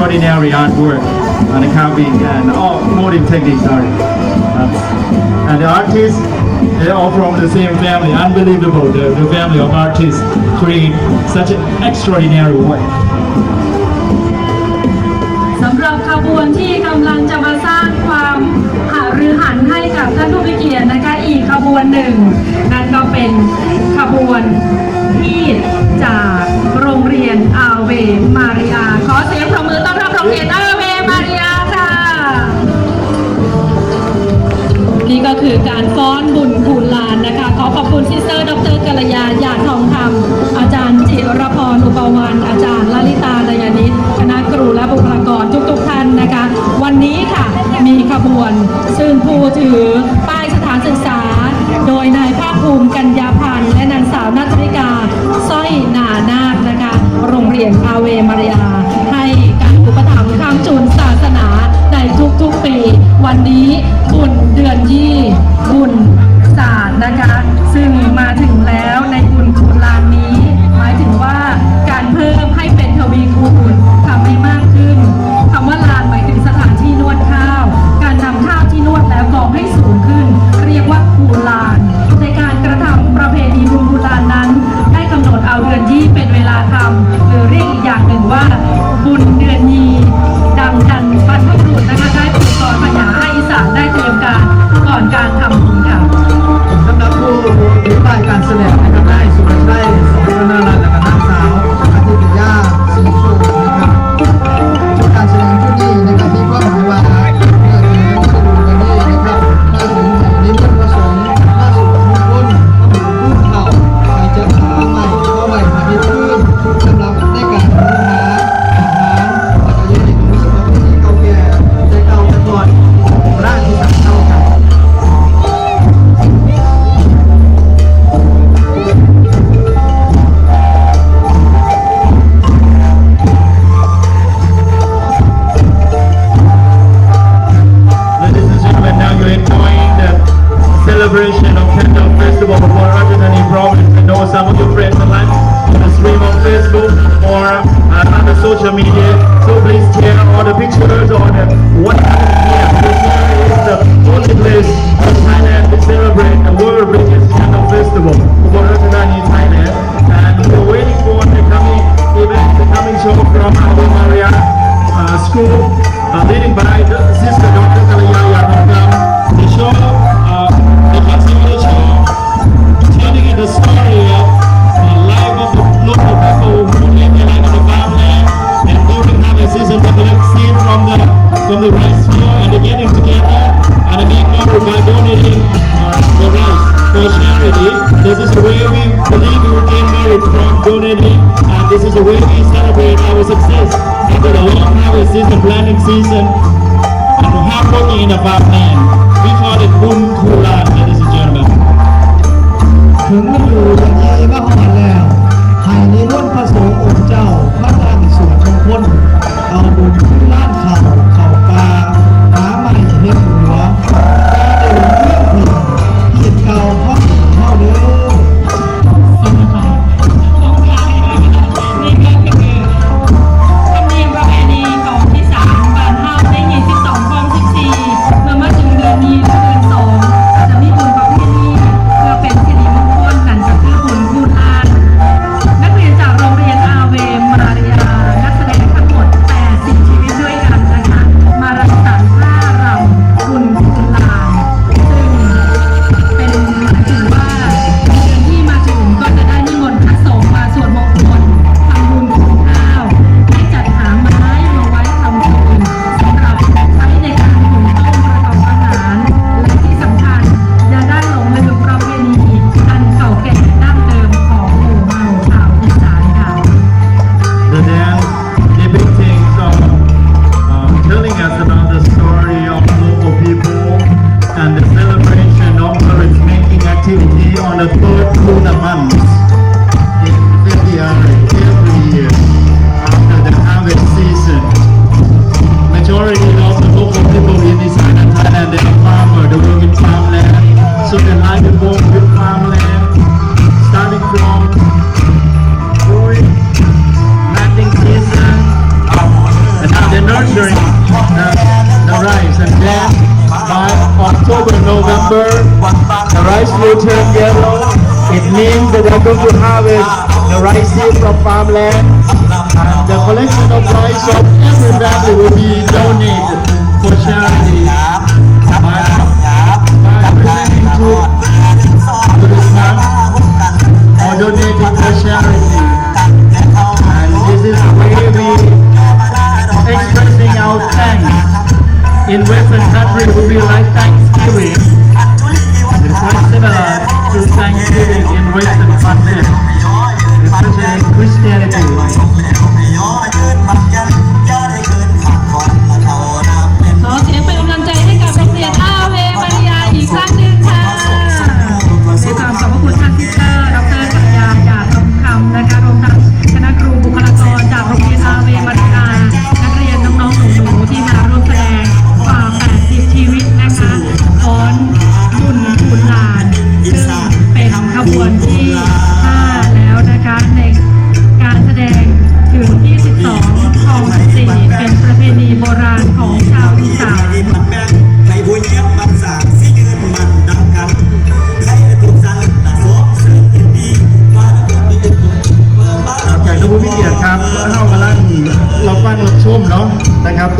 extraordinary artwork and carving and all molding techniques are. Uh, and the artists, they're all from the same family. Unbelievable, the, the family of artists create such an extraordinary work. สำหรับขบวนที่กำลังจะมาสร้างความหารือหันให้กับท่านผู้มีเกียรตินะคะอีกขบวนหนึ่ง นั่นก็เป็นขบวนที่จากโรง รียนอาเว มาริอาขอเสียงปรบมือต้อนรับโรงเรียนอาเว วันนี้บุญเดือนยี่ อดการทำ from the rice field and the getting together. And again, now by donating the rice for charity, this is the way we believe we gain married from donating. And this is the way we celebrate our success after the long harvest season, planting season, and hard working in about farmland. October, November, the rice will turn yellow. It means that they're going to harvest the rice seed from farmland. And the collection of rice of every family will be donated for charity. By, by to, this man or for charity. And this is the way we expressing our thanks. In Western country, we be like Thanksgiving century, the Christopher to Thanksgiving in recent months, a Christianity.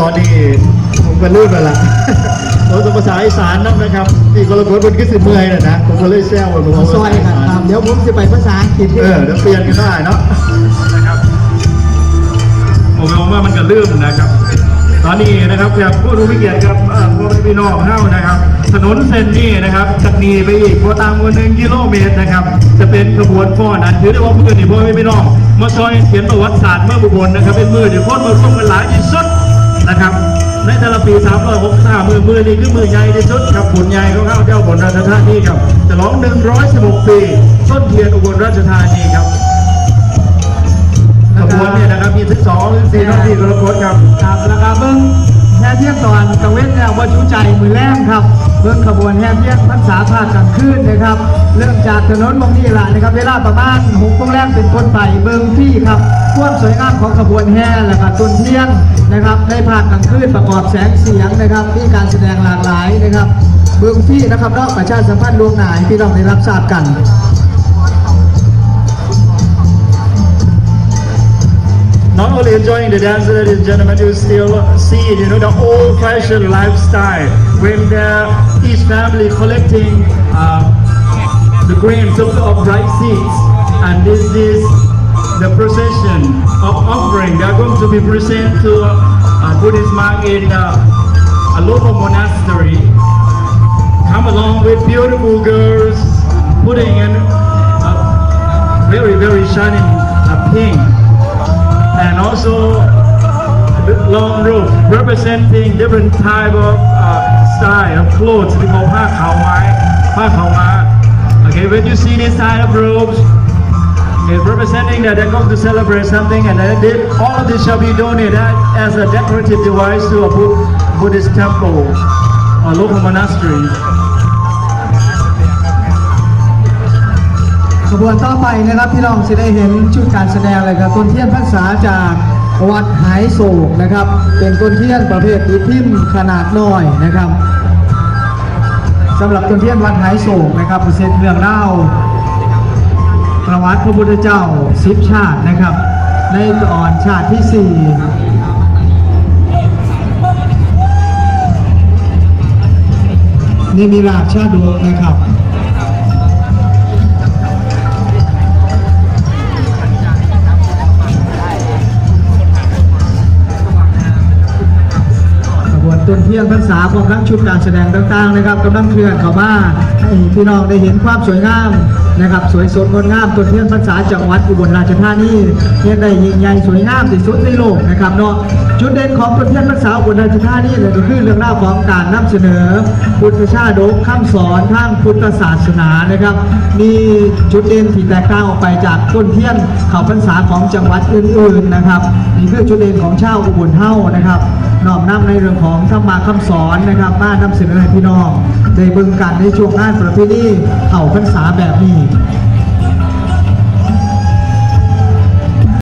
ตอนนี้ผมก็ลืมไปละโอ้ภาษาอีสานเนาะนะครับพี่กรกฎมันก็สิเมื่อยเลยนะผมก็เลยแซวว่าผมเอาซอยกันครับเดี๋ยวผมจะไปภาษาอังกฤษเออเดี๋ยวเปลี่ยนกันได้เนาะนะครับผมมองว่ามันก็ลืมนะครับ ตอนนี้นะครับแขกผู้รู้มีเกียรติครับเอ่อพ่อแม่พี่น้องเฮ้านะครับ ถนนเส้นนี้นะครับจากนี้ไปอีกพอตามวันหนึ่งกิโลเมตรนะครับ จะเป็นขบวนฟ้อนอันถือได้ว่าเพื่อนนี่พ่อแม่พี่น้องมาซอยเขียนประวัติศาสตร์เมื่อบุบลนะครับ เป็นมือที่คนมาร่วมกันหลายที่สุด นะครับในแต่ละปี365มือมือนี่คือมือใหญ่ที่สุดครับผลใหญ่ของข้าเจ้าบนราชธานีครับจะร้อง 116 ปี ต้นเทียนอุบลราชธานีครับขบวนเนี่ยนะครับมี12หรือ4นาทีกรกฎครับครับแล้วก็เบิ้ง แห่เที่ยนตอนกลางเวนแนววัชูใจมือแรกครับเบิ้งขบวนแห่เที่ยนพรรษาภาคกลางคืนนะครับ เริ่มจากถนนมงนี่ละนะครับ เวลาประมาณหกโมงแรกเป็นต้นไปเบิ้งพี่ครับความสวยงามของขบวนแห่และก็ต้นเที่ยนนะครับในภาคกลางคืนประกอบแสงเสียงนะครับมีการแสดงหลากหลายนะครับ เบิ้งพี่นะครับนอกประชาสัมพันธ์ลวงหนายพี่น้องได้รับทราบกัน Not only enjoying the dance, ladies and gentlemen, you still see, you know, the old-fashioned lifestyle when each family collecting uh, the grains of, of rice seeds, and this is the procession of offering. They are going to be present to uh, Buddhist monk in uh, a local monastery. Come along with beautiful girls, putting in a very, very shining uh, pink long robe representing different type of uh, style of clothes ที่เขาผ้าขาวไม้ผ้าขาวม้า okay when you see this type of robes it's representing that they're going to celebrate something and then they, all of this shall be donated as a decorative device to a Bud- Buddhist temple or local monastery ขบวนต่อไปนะครับพี่น้องจะได้เห็นชุดการแสดงเลยครับต้นเทียนพรรษาจาก วัดหายโศกนะครับ เป็นต้นเทียนประเภทอีทิมขนาดน้อยนะครับสำหรับต้นเทียนวัดหายโศกนะครับเปอร์เซ็นต์เรื่องเล่าประวัติพระพุทธเจ้าสิบชาตินะครับ ในตอนชาติที่สี่นี่มีราชชาดกนะครับ ขบวนเทียนพรรษาพร้อมทั้งชุดการแสดงต่างๆนะครับกำลังเคลื่อนเข้ามาให้พี่น้องได้เห็นความสวยงามนะครับ สวยสดงดงามต้นเทียนพรรษาจังหวัดอุบลราชธานีเรียได้ยิ่งใหญ่สวยงามที่สุดในโลกนะครับเนาะจุดเด่นของต้นเทียนพรรษาอุบลราชธานีเลยก็คือเรื่องราวของการนำเสนอ พุทธชาดกคำสอนทางพุทธศาสนานะครับ มีจุดเด่นที่แตกต่างออกไปจากต้นเทียนเขาพรรษาของจังหวัดอื่นๆนะครับนี่คือจุดเด่นของชาวอุบลเฮานะครับน้อมนำในเรื่องของธรรมาคำสอนนะครับมานำเสนอให้พี่น้องได้เบิ่งกันในช่วงงานประเพณีเข่าพรรษาแบบนี้